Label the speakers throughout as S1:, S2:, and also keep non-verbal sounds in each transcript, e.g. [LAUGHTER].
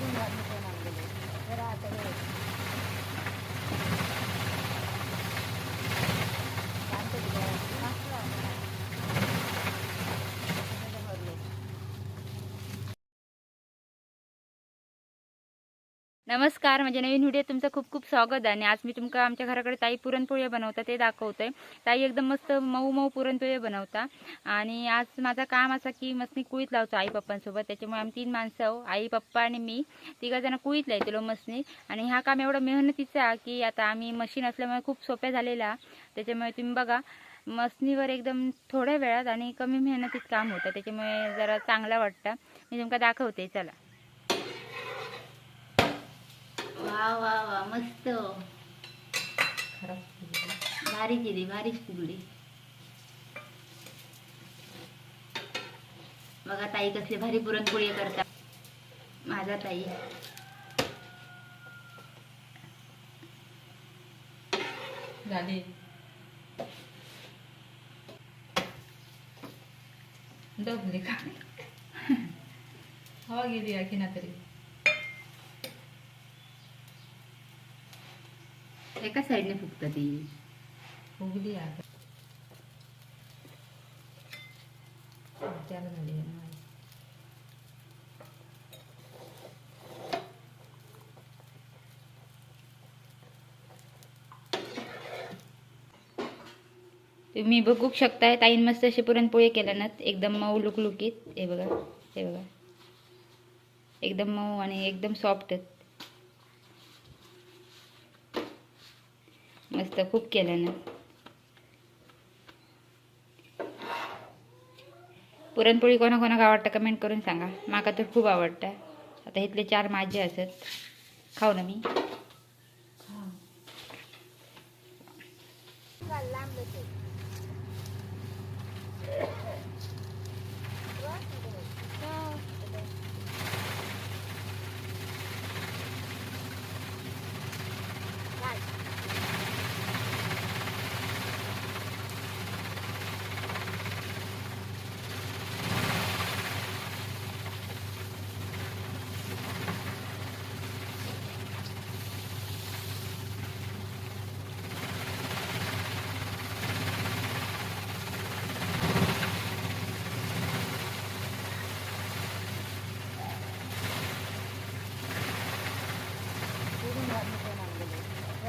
S1: घेऊन घालून कोण तर आता नमस्कार म्हणजे नवीन व्हिडिओ तुमचं खूप खूप स्वागत आहे. आणि आज मी तुमका आमच्या घराकडे ताई पुरणपोळी बनवता ते दाखवतोय. ताई एकदम मस्त मऊ मऊ पुरणपोळी बनवता. आणि आज माझं काम असं की मस्नी कुळीत लावतो आई पप्पांसोबत. त्याच्यामुळे आम्ही तीन माणसं आहो आई पप्पा आणि मी. तिघा जण कुळीत लावतो मसनी आणि हा काम एवढं मेहनतीचं आहे की आता आम्ही मशीन असल्यामुळे खूप सोप्या झालेला. त्याच्यामुळे तुम्ही बघा मसनीवर एकदम थोड्या वेळात आणि कमी मेहनतीत काम होतं. त्याच्यामुळे जरा चांगलं वाटतं. मी तुमका दाखवते चला. वा वा वा मस्त. भारी केली भारीच फुगली बघा ताई कसली भारी पुरणपोळी करता माझा ताई.
S2: झाली. डबली का? [LAUGHS] हवा गेली आणखी ना तरी.
S1: एका साईडने फुगत ती.
S2: उगली आता त्याला झाली आहे.
S1: तुम्ही बघू शकताय ताईन मस्त अशी पुरणपोळी केल्या ना एकदम मऊ लुकलुकीत. हे बघा हे बघा. एकदम मऊ आणि एकदम सॉफ्ट मस्त खूप केलं ना. पुरणपोळी कोणाकोणाक आवडतं कमेंट करून सांगा. माका तर खूप आवडतं. आता इथले चार माझे असत. खाऊ ना मी.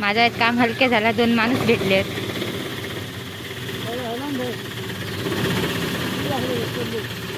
S1: माझं काम हलके झालं दोन माणूस भेटले आहेत. हो, हो